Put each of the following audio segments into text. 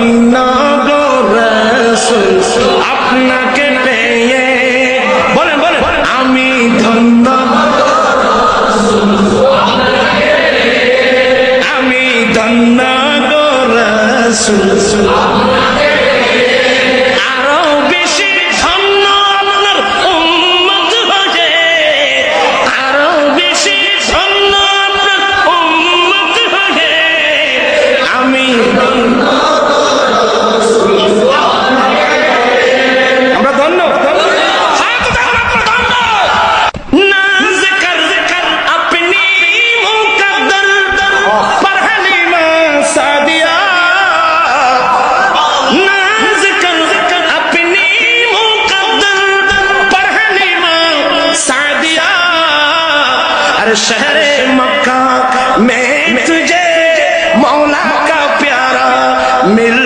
ধন্য আপনাকে পেয়ে বলেন বলেন আমি ধন্য। আমি ধন্য রসুল। شہر مکہ میں تجھے مولا کا پیارا مل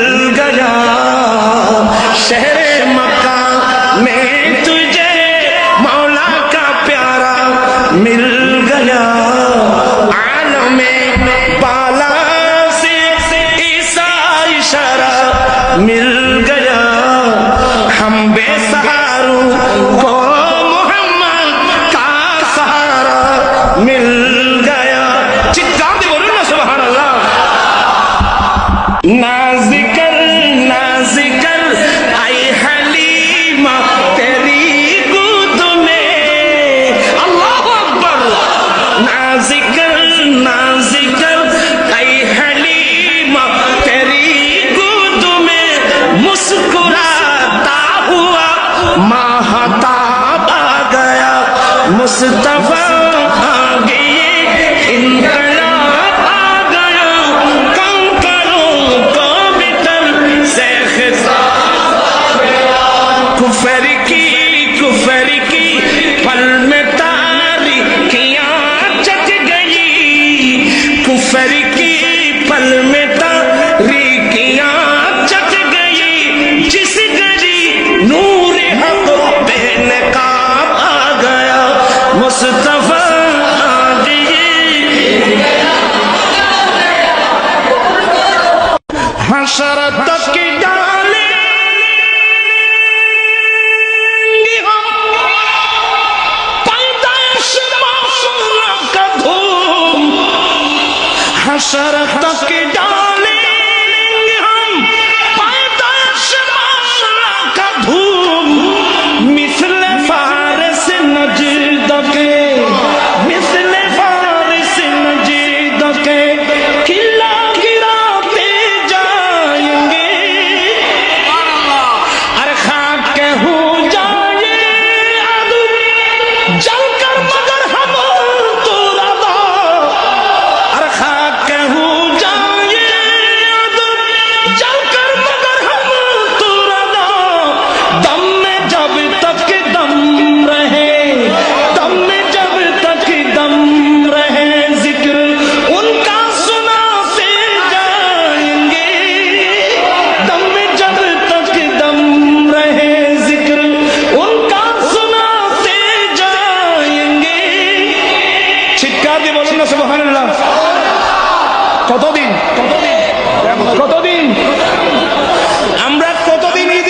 Mustafa حشر تک ڈالیں گے ہم۔ پیدائش معصوم کا دھوم۔ حشر تک ڈالیں চিৎকার দিয়ে বলুন না, সুবহানাল্লাহ। কতদিন? কতদিন? কতদিন? আমরা কতদিন ঈদ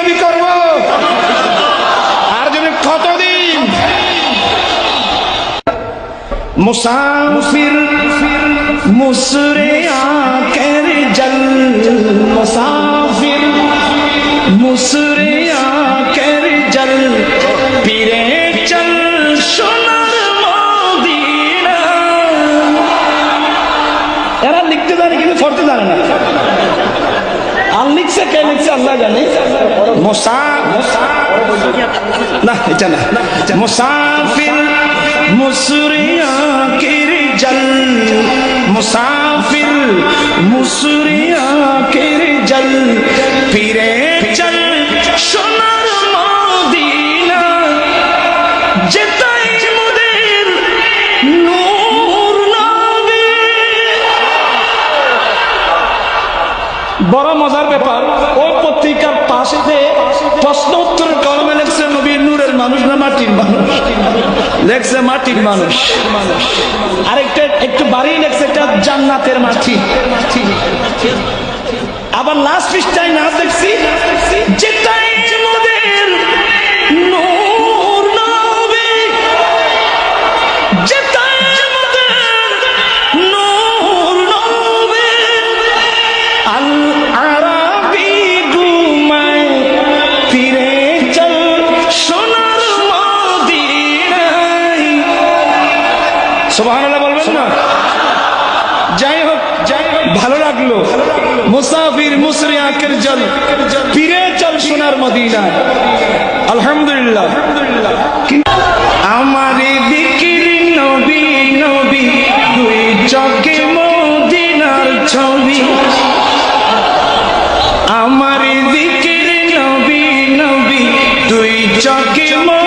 নবী করব? আর যদি কতদিন? মুসাফির মুসরে আকের জল মুসা مسافر نہ چل مسافر کر جل مسافر مسری آر جل پیرے বড় মজার ব্যাপার, ওই পত্রিকার পাশে প্রশ্ন উত্তরের কলমে লেখছে নবীর নূরের মানুষ না মাটির মানুষ? লেখছে মাটির মানুষ। আরেকটা, একটু বাড়ি লেখছে একটা জান্নাতের মাটি। আবার লাস্ট পৃষ্ঠায় না দেখছি, যেটাই আমাদের মুসাফির মুসরি আকের জল, ফিরে চল সোনার মদিনা আলহামদুলিল্লাহ। আমার দিকির নবী নবী, দুই চকে মদিনার ছবি। আমার দিকির নবী নবী, দুই চকে মদিনা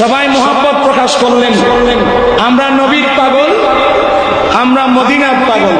সবাই মোহাম্মত প্রকাশ করলেন। আমরা নবীর পাগল আমরা মদিনার পাগল।